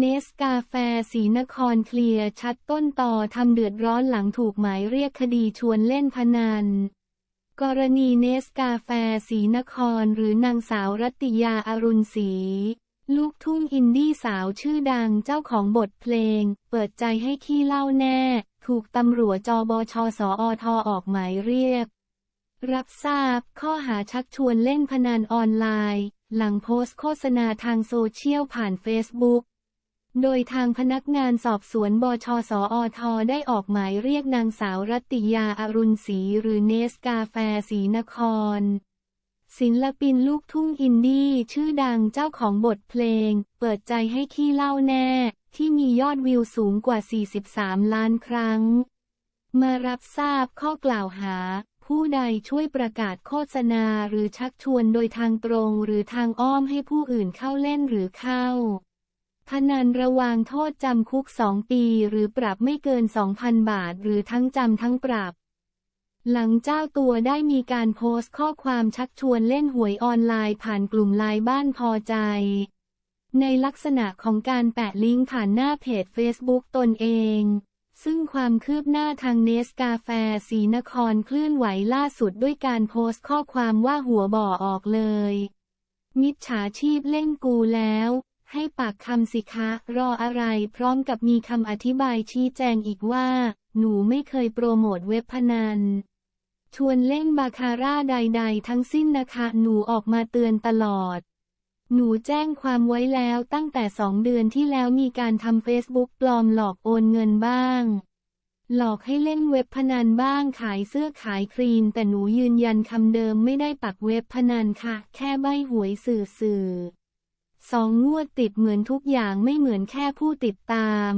เนสกาแฟสีนครเคลียร์ชัดต้นต่อทำเดือดร้อนหลังถูกหมายเรียกคดีชวนเล่นพนัน กรณีเนสกาแฟสีนครหรือนางสาวรัตติยาอารุณศรีลูกทุ่งอินดี้สาวชื่อดังเจ้าของบทเพลง เปิดใจให้ขี้เล่าแน่ ถูกตำรวจจบชสอทออกหมายเรียก รับทราบข้อหาชักชวนเล่นพนันออนไลน์ หลังโพสต์โฆษณาทางโซเชียลผ่านเฟซบุ๊ก โดยทางพนักงานสอบสวนบชสอทได้ออกหมายเรียกนางสาวรัตติยาอารุณศรีหรือเนสกาแฟสีนคร ศิลปินลูกทุ่งอินดี้ชื่อดังเจ้าของบทเพลง เปิดใจให้ขี้เล่าแน่ ที่มียอดวิวสูงกว่า 43 ล้านครั้ง มารับทราบข้อกล่าวหา ผู้ใดช่วยประกาศโฆษณาหรือชักชวนโดยทางตรงหรือทางอ้อมให้ผู้อื่นเข้าเล่นหรือเข้า พนันระวางโทษจำคุก 2 ปีหรือปรับไม่เกิน 2,000 บาท หรือทั้งจำทั้งปรับ หลังเจ้าตัวได้มีการโพสต์ข้อความชักชวนเล่นหวยออนไลน์ผ่านกลุ่มไลน์บ้านพอใจ ในลักษณะของการแปะลิงก์ผ่านหน้าเพจ Facebook ตนเอง ซึ่งความคืบหน้าทางเนสกาแฟสีนครเคลื่อนไหวล่าสุดด้วยการโพสต์ข้อความว่าหัวบ่อออกเลย มิจฉาชีพเล่นกูแล้ว ให้ปากคำสิคะ รออะไรพร้อมกับมีคำอธิบายชี้แจงอีกว่า หนูไม่เคยโปรโมทเว็บพนัน ชวนเล่นบาคาร่าใด ๆ ทั้งสิ้นนะคะ หนูออกมาเตือนตลอด หนูแจ้งความไว้แล้วตั้งแต่สองเดือนที่แล้วมีการทำเฟซบุ๊กปลอมหลอกโอนเงินบ้าง หลอกให้เล่นเว็บพนันบ้างขายเสื้อขายครีม แต่หนูยืนยันคำเดิมไม่ได้ปักเว็บพนันค่ะ แค่ใบหวยสื่อสื่อ สองงวดติดเหมือนทุกอย่างไม่เหมือนแค่ผู้ติดตาม